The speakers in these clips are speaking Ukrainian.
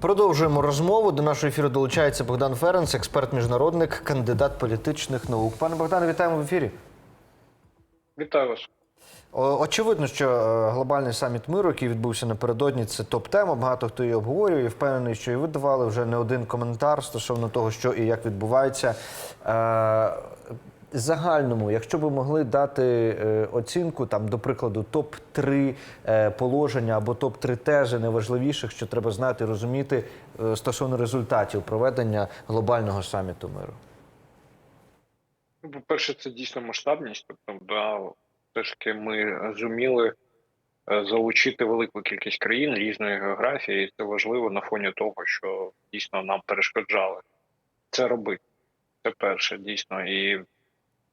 Продовжуємо розмову. До нашого ефіру долучається Богдан Ференц, експерт міжнародник, кандидат політичних наук. Пане Богдане, вітаємо в ефірі. Вітаю вас. Очевидно, що е, глобальний саміт миру, який відбувся напередодні, це топ-тема. Багато хто її обговорює. І Впевнений, що і ви давали вже не один коментар стосовно того, що і як відбувається. Загальному, якщо ви могли дати е, оцінку, там, до прикладу, топ-3 е, положення або топ-3 тези найважливіших, що треба знати і розуміти е, стосовно результатів проведення глобального саміту миру. Ну, По-перше, це дійсно масштабність. Тобто, да, все ми зуміли залучити велику кількість країн різної географії, і це важливо на фоні того, що дійсно нам перешкоджали це робити. Це перше, дійсно. І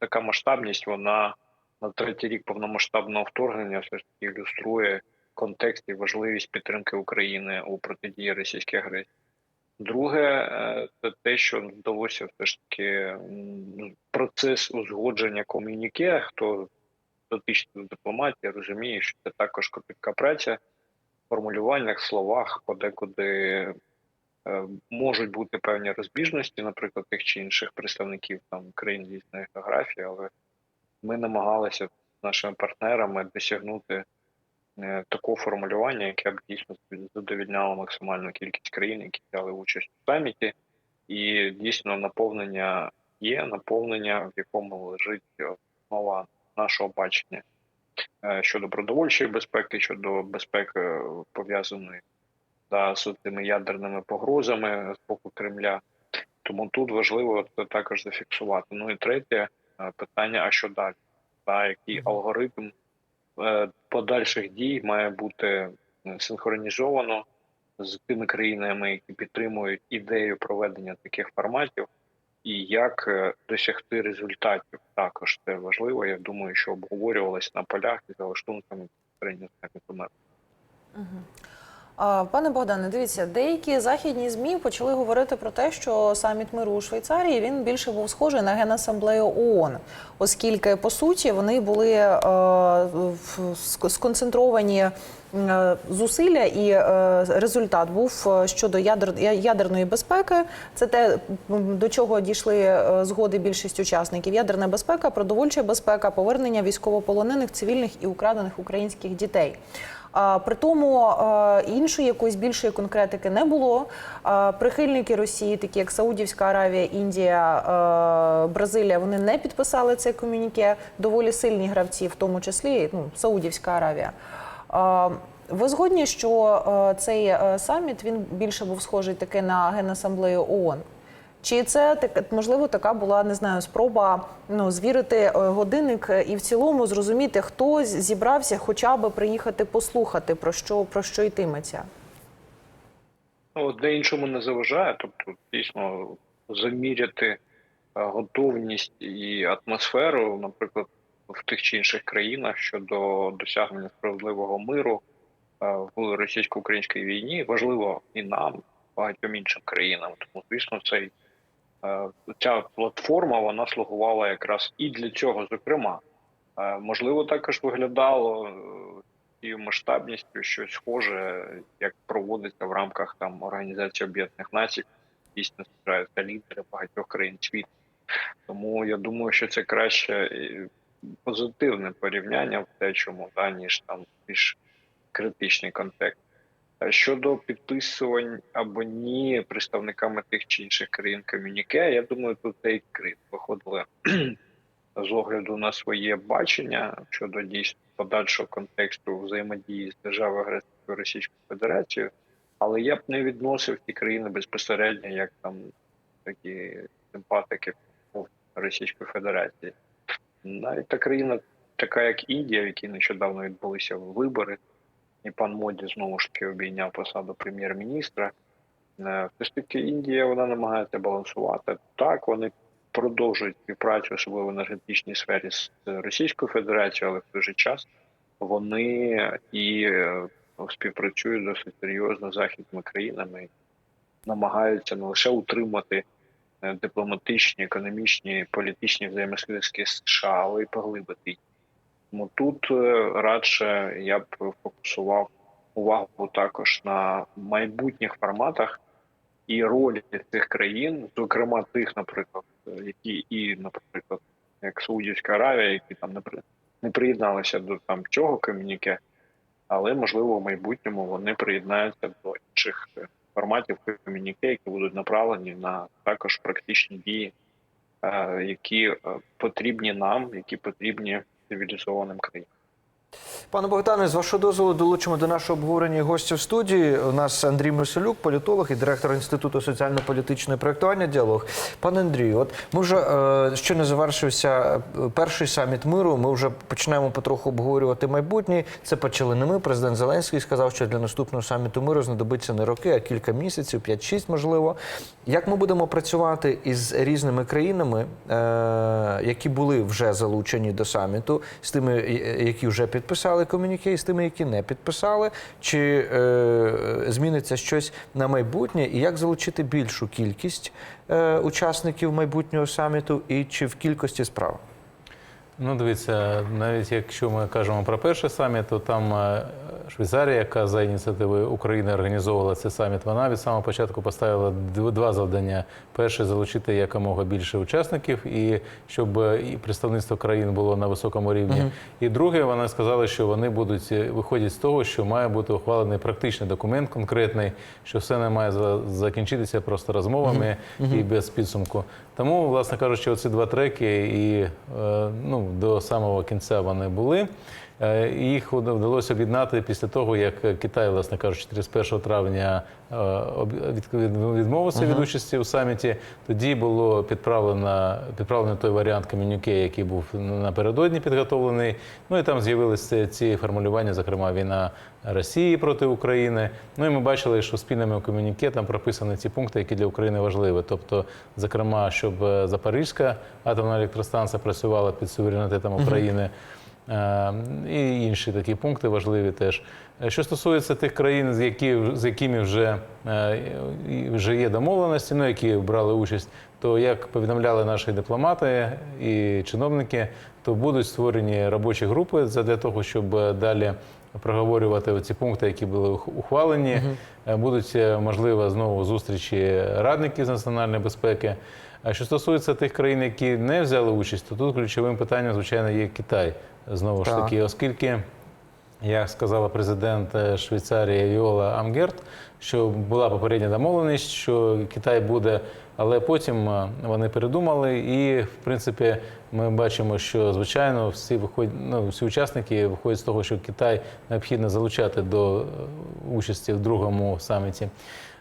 така масштабність, вона на третій рік повномасштабного вторгнення все ж таки ілюструє контекст і важливість підтримки України у протидії російській агресії. Друге, е, це те, що вдалося все ж таки процес узгодження ком'юніке. Хто дотичний до дипломатії, розуміє, що це також кропітка праця в формулюваннях, словах, подекуди можуть бути певні розбіжності, наприклад, тих чи інших представників там країн різної географії, але ми намагалися з нашими партнерами досягнути е, такого формулювання, яке б дійсно задовільняло максимальну кількість країн, які взяли участь у саміті, і дійсно наповнення є, наповнення, в якому лежить основа нашого бачення е, щодо продовольчої безпеки, щодо безпеки е, пов'язаної да, з тими ядерними погрозами з боку Кремля. Тому тут важливо це також зафіксувати. Ну і третє е, питання: а що далі? Та який алгоритм е, подальших дій має бути е, синхронізовано з тими країнами, які підтримують ідею проведення таких форматів, і як досягти результатів. Також це важливо. Я думаю, що обговорювалось на полях і за лаштунками країни миру. Пане Богдане, дивіться, деякі західні змі почали говорити про те, що саміт миру у Швейцарії він більше був схожий на генасамблею ООН, оскільки по суті вони були е, сконцентровані е, зусилля, і е, результат був е, щодо ядер, ядерної безпеки. Це те, до чого дійшли е, згоди більшість учасників. Ядерна безпека, продовольча безпека, повернення військовополонених, цивільних і украдених українських дітей. При тому іншої якоїсь більшої конкретики не було. Прихильники Росії, такі як Саудівська Аравія, Індія, Бразилія, вони не підписали це комюніке. Доволі сильні гравці, в тому числі ну, Саудівська Аравія. Ви згодні, що цей саміт він більше був схожий таки на генасамблею ООН? Чи це так можливо така була не знаю спроба ну звірити е, годинник і в цілому зрозуміти, хто зібрався, хоча би приїхати послухати про що про що йтиметься? Ну, одне іншому не заважає, тобто дійсно заміряти е, готовність і атмосферу, наприклад, в тих чи інших країнах щодо досягнення справедливого миру е, в російсько-українській війні, важливо і нам, багатьом іншим країнам. Тому, звісно, цей ця платформа вона слугувала якраз і для цього, зокрема. Е, Можливо, також виглядало е, і масштабністю щось схоже, як проводиться в рамках там Організації Об'єднаних Націй, дійсно збираються лідери багатьох країн світу. Тому я думаю, що це краще е, позитивне порівняння в те, чому да, ніж там більш критичний контекст. Е, Щодо підписувань або ні представниками тих чи інших країн комюніке, я думаю, тут цей крит виходили з огляду на своє бачення щодо дійсно подальшого контексту взаємодії з державою агресорською Російською Федерацією, але я б не відносив ті країни безпосередньо як там такі симпатики Російської Федерації. Навіть та країна, така як Індія, в якій нещодавно відбулися вибори, і пан Моді знову ж таки обійняв посаду прем'єр-міністра. Е, Все ж таки, Індія вона намагається балансувати. Так, вони продовжують співпрацю, особливо в енергетичній сфері з Російською Федерацією, але в той же час вони і е, співпрацюють досить серйозно з західними країнами, намагаються не лише утримати е, дипломатичні, економічні, політичні взаємозв'язки з США, але й поглибити. Тому тут е, радше я б фокусував увагу також на майбутніх форматах і ролі цих країн, зокрема тих, наприклад, які і, наприклад, як Саудівська Аравія, які там не не приєдналися до там цього ком'юніке, але можливо в майбутньому вони приєднаються до інших е, форматів ком'юніке, які будуть направлені на також практичні дії, е, які е, потрібні нам, які потрібні if you just allow them clean Пане Богдане, з вашого дозволу долучимо до нашого обговорення гостя в студії. У нас Андрій Миселюк, політолог і директор Інституту соціально-політичного проєктування «Діалог». Пане Андрію, от ми вже е, ще не завершився е, перший саміт миру. Ми вже починаємо потроху обговорювати майбутнє. Це почали не ми. Президент Зеленський сказав, що для наступного саміту миру знадобиться не роки, а кілька місяців, 5-6 можливо. Як ми будемо працювати із різними країнами, е, які були вже залучені до саміту, з тими, е, які вже підписали комюніке, з тими, які не підписали, чи е, зміниться щось на майбутнє, і як залучити більшу кількість е, учасників майбутнього саміту, і чи в кількості справ? Ну, дивіться, навіть якщо ми кажемо про перший саміт, то там е, Швейцарія, яка за ініціативою України організовувала цей саміт, вона від самого початку поставила дв- два завдання: перше залучити якомога більше учасників, і щоб е, і представництво країн було на високому рівні. І друге, вона сказала, що вони будуть е, виходять з того, що має бути ухвалений практичний документ конкретний, що все не має закінчитися просто розмовами і без підсумку. Тому, власне кажучи, оці два треки і е, ну, до самого кінця вони були. Е, Їх вдалося об'єднати після того, як Китай, власне кажучи, 31 травня е, об- від- від- участі у саміті. Тоді було підправлено, підправлений той варіант комюніке, який був напередодні підготовлений. Ну і там з'явилися ці формулювання, зокрема війна Росії проти України. Ну і ми бачили, що спільними комюніке там прописані ці пункти, які для України важливі. Тобто, зокрема, щоб е, Запорізька атомна електростанція працювала під суверенітетом України. Е, І інші такі пункти важливі теж. Е, Що стосується тих країн, з, які, з якими вже, е, вже є домовленості, ну, які брали участь, то як повідомляли наші дипломати і чиновники, то будуть створені робочі групи для того, щоб е, далі проговорювати ці пункти, які були ух- ухвалені. Е, Будуть можливо знову зустрічі радників з національної безпеки. А що стосується тих країн, які не взяли участь, то тут ключовим питанням, звичайно, є Китай. Знову ж таки, оскільки, як сказала президент е, Швейцарії Віола Амгерт, що була попередня домовленість, що Китай буде, але потім е, вони передумали, і в принципі ми бачимо, що звичайно всі виходять, ну, всі учасники виходять з того, що Китай необхідно залучати до е, участі в другому саміті.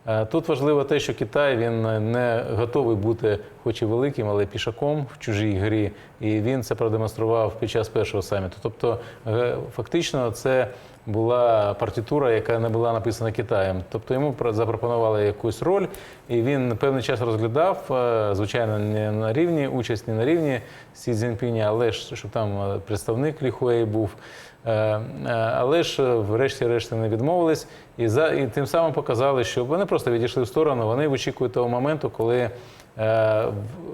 Е, Тут важливо те, що Китай він не готовий бути, хоч і великим, але пішаком в чужій грі, і він це продемонстрував під час першого саміту. Тобто, е, фактично, це була партитура, яка не була написана Китаєм. Тобто йому запропонували якусь роль, і він певний час розглядав, е, звичайно, не на рівні участь, не на рівні Сі Цзіньпіня, але ж щоб там е, представник Ліхуей був. Е, е, Але ж е, врешті-решт не відмовились і за і тим самим показали, що вони просто відійшли в сторону. Вони очікують того моменту, коли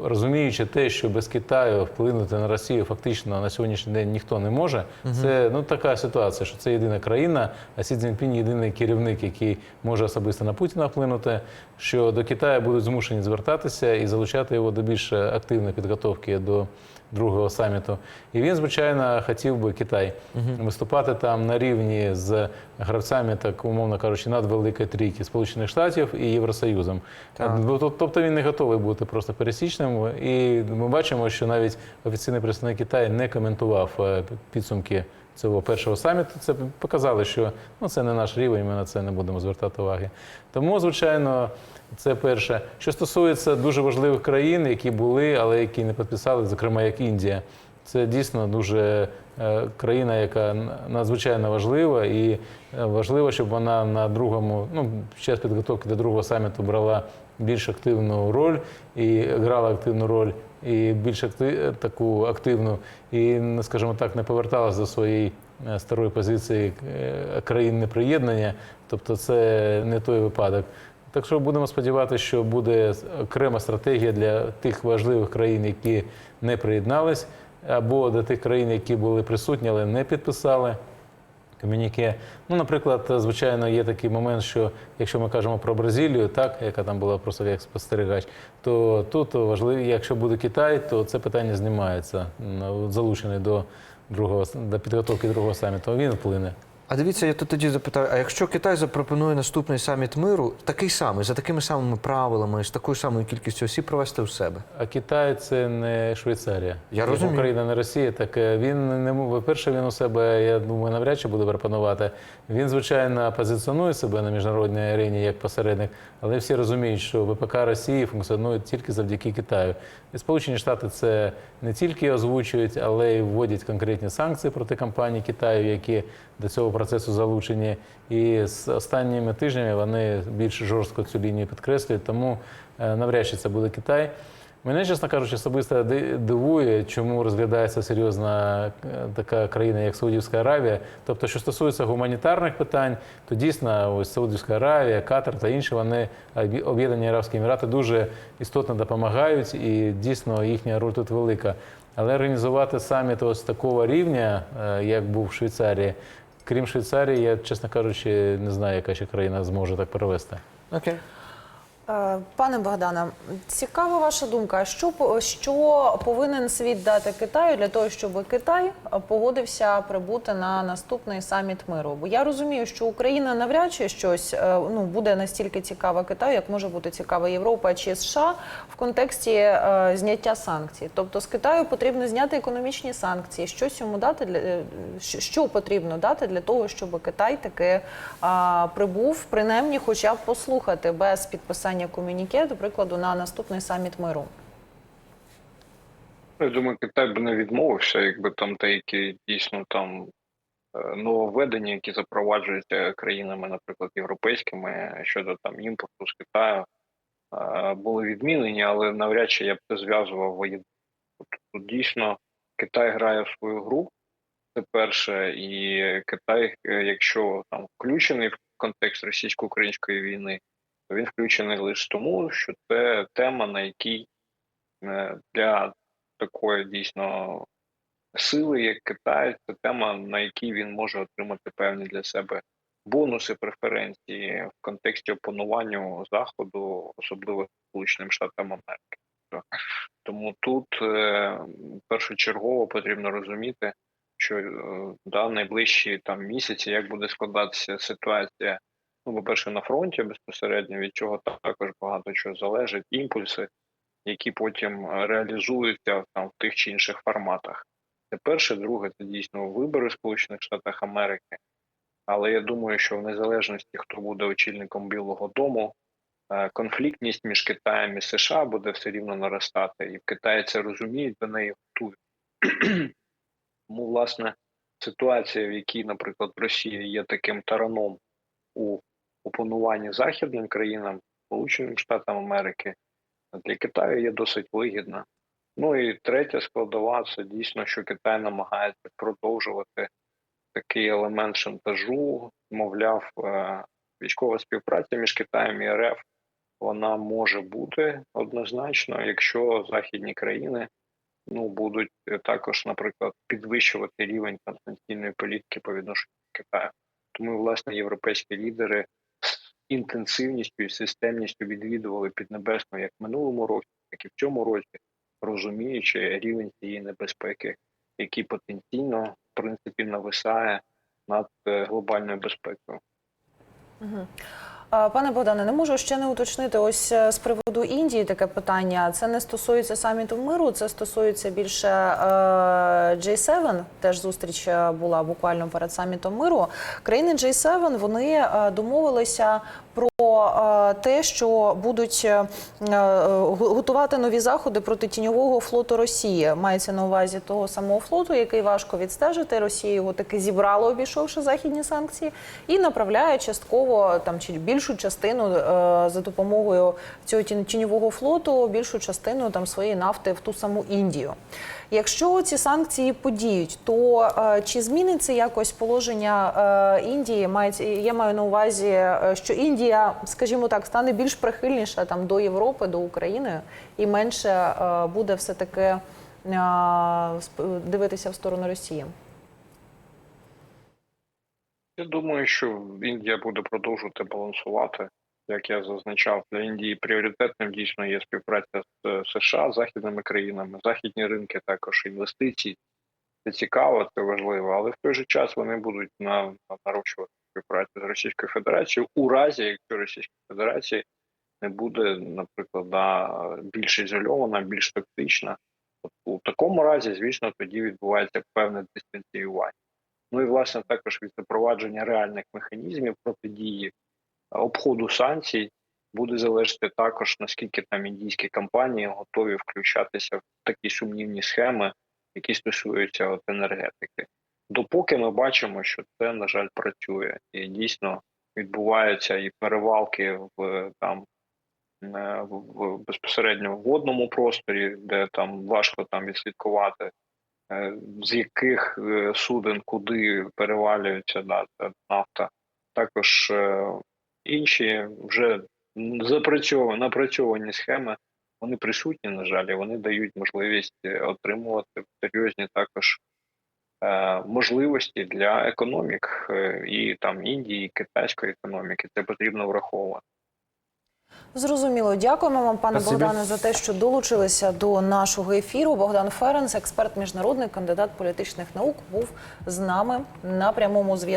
розуміючи те, що без Китаю вплинути на Росію фактично на сьогоднішній день ніхто не може. Це ну така ситуація, що це єдина країна, а Сі Цзіньпінь єдиний керівник, який може особисто на Путіна вплинути. Що до Китаю будуть змушені звертатися і залучати його до більш активної підготовки до другого саміту. І він, звичайно, хотів би Китай виступати там на рівні з гравцями, так умовно кажучи, надвеликої трійки Сполучених Штатів і Євросоюзом. Тобто він не готовий бути просто пересічним. І ми бачимо, що навіть офіційний представник Китаю не коментував е, підсумки. Цього першого саміту це показали, що ну це не наш рівень, ми на це не будемо звертати уваги. Тому, звичайно, це перше. Що стосується дуже важливих країн, які були, але які не підписали, зокрема як Індія, це дійсно дуже е, країна, яка надзвичайно важлива, і е, важливо, щоб вона на другому, ну час підготовки до другого саміту брала більш активну роль і грала активну роль, і більш акти- таку активну, і, ну, скажімо так, не поверталася до своєї е, старої позиції е, країн неприєднання. Тобто, це не той випадок. Так що будемо сподіватися, що буде окрема стратегія для тих важливих країн, які не приєднались, або для тих країн, які були присутні, але не підписали. Комюніке. Ну, наприклад, звичайно, є такий момент, що якщо ми кажемо про Бразилію, так, яка там була просто як спостерігач, то тут важливо, якщо буде Китай, то це питання знімається, залучений до другого до підготовки другого саміту. Він вплине. А дивіться, я тут тоді запитаю: а якщо Китай запропонує наступний саміт миру, такий самий, за такими самими правилами, з такою самою кількістю осіб провести у себе? А Китай це не Швейцарія. Я Як розумію. Україна не Росія. Так е, він не по-перше, він у себе, я думаю, навряд чи буде пропонувати. Він, звичайно, позиціонує себе на міжнародній арені як посередник, але всі розуміють, що ВПК Росії функціонує тільки завдяки Китаю. І Сполучені Штати це не тільки озвучують, але й вводять конкретні санкції проти компаній Китаю, які до цього процесу залучені. І з останніми тижнями вони більш жорстко цю лінію підкреслюють, тому е, навряд чи це буде Китай. Мене, чесно кажучи, особисто дивує, чому розглядається серйозна е, така країна, як Саудівська Аравія. Тобто, що стосується гуманітарних питань, то дійсно ось Саудівська Аравія, Катар та інші вони об'є- об'єднані Арабські Емірати дуже істотно допомагають, і дійсно їхня роль тут велика. Але організувати саміт ось такого рівня, е, як був в Швейцарії, крім Швейцарії, я, чесно кажучи, не знаю, яка ще країна зможе так перевести. Окей. Е, Пане Богдане, цікава ваша думка. Що що повинен світ дати Китаю для того, щоб Китай е, погодився прибути на наступний саміт миру? Бо я розумію, що Україна навряд чи щось е, ну буде настільки цікава Китаю, як може бути цікава Європа чи США в контексті е, зняття санкцій. Тобто з Китаю потрібно зняти економічні санкції. Щось йому дати для е, що- потрібно дати для того, щоб Китай таки а, прибув, принаймні, хоча б послухати без підписання комюніке, до прикладу, на наступний саміт миру. Ну, Я думаю, Китай би не відмовився, якби там деякі дійсно там е, нововведення, які запроваджуються країнами, наприклад, європейськими щодо там імпорту з Китаю, е, були відмінені, але навряд чи я б це зв'язував воєнно. Тобто тут дійсно Китай грає в свою гру. Це перше, і Китай, е, якщо там включений в контекст російсько-української війни, він включений лише тому, що це тема, на якій е, для такої дійсно сили, як Китай, це тема, на якій він може отримати певні для себе бонуси, преференції в контексті опанування заходу, особливо Сполученим Штатам Америки. Тому тут е, першочергово потрібно розуміти, що е, да, найближчі там місяці, як буде складатися ситуація. Ну, по-перше, на фронті безпосередньо від чого також багато чого залежить, імпульси, які потім е, реалізуються там в тих чи інших форматах. Це перше, друге, це дійсно вибори в Сполучених Штатах Америки. Але я думаю, що в незалежності, хто буде очільником Білого Дому, е, конфліктність між Китаєм і США буде все рівно наростати. І в Китаї це розуміють, до неї готують. Тому, власне, ситуація, в якій, наприклад, Росія є таким тараном у опануванні західним країнам, Сполученим Штатам Америки, для Китаю є досить вигідна. Ну і третя складова це дійсно, що Китай намагається продовжувати такий елемент шантажу. Мовляв, е, військова співпраця між Китаєм і РФ вона може бути однозначно, якщо західні країни ну будуть також, наприклад, підвищувати рівень там, санкційної політики по відношенню до Китаю. Тому, власне, європейські лідери інтенсивністю і системністю відвідували Піднебесну як минулому році, так і в цьому році, розуміючи рівень цієї небезпеки, який потенційно в принципі нависає над е, глобальною безпекою. А, Пане Богдане, не можу ще не уточнити ось е, з приводу Індії таке питання. Це не стосується саміту миру, це стосується більше е, J7. Теж зустріч е, була буквально перед самітом миру. Країни J7 вони е, домовилися про е, те, що будуть е, е, готувати нові заходи проти тіньового флоту Росії. Мається на увазі того самого флоту, який важко відстежити. Росія його таки зібрала, обійшовши західні санкції, і направляє частково там чи більшу частину за допомогою цього тіньового флоту, більшу частину там своєї нафти в ту саму Індію. Якщо ці санкції подіють, то е, чи зміниться якось положення е, Індії? Я маю на увазі, е, що Індія, скажімо так, стане більш прихильніша там до Європи, до України, і менше буде все таки дивитися в сторону Росії. Я думаю, що Індія буде продовжувати балансувати. Як я зазначав, для Індії пріоритетним дійсно є співпраця з е, США, західними країнами, західні ринки, також інвестиції. Це цікаво, це важливо, але в той же час вони будуть на, на нарощувати співпрацю з Російською Федерацією у разі, якщо Російська Федерація не буде, наприклад, да, більш ізольована, більш токсична. От у такому разі, звісно, тоді відбувається певне дистанціювання. Ну і власне також від запровадження реальних механізмів протидії обходу санкцій буде залежати також наскільки там індійські компанії готові включатися в такі сумнівні схеми, які стосуються от енергетики. Допоки ми бачимо, що це на жаль працює, і дійсно відбуваються і перевалки в там е, в безпосередньо в водному просторі, де там важко там відслідкувати, е, з яких е, суден куди перевалюється да, нафта. Також інші вже запрацьовані напрацьовані схеми. Вони присутні, на жаль, і вони дають можливість е, отримувати серйозні також е, можливості для економік е, і там Індії, і китайської економіки. Це потрібно враховувати. Зрозуміло, дякуємо вам, пане Спасибі. Богдане, за те, що долучилися до нашого ефіру. Богдан Ференц, експерт міжнародний кандидат політичних наук, був з нами на прямому зв'язку.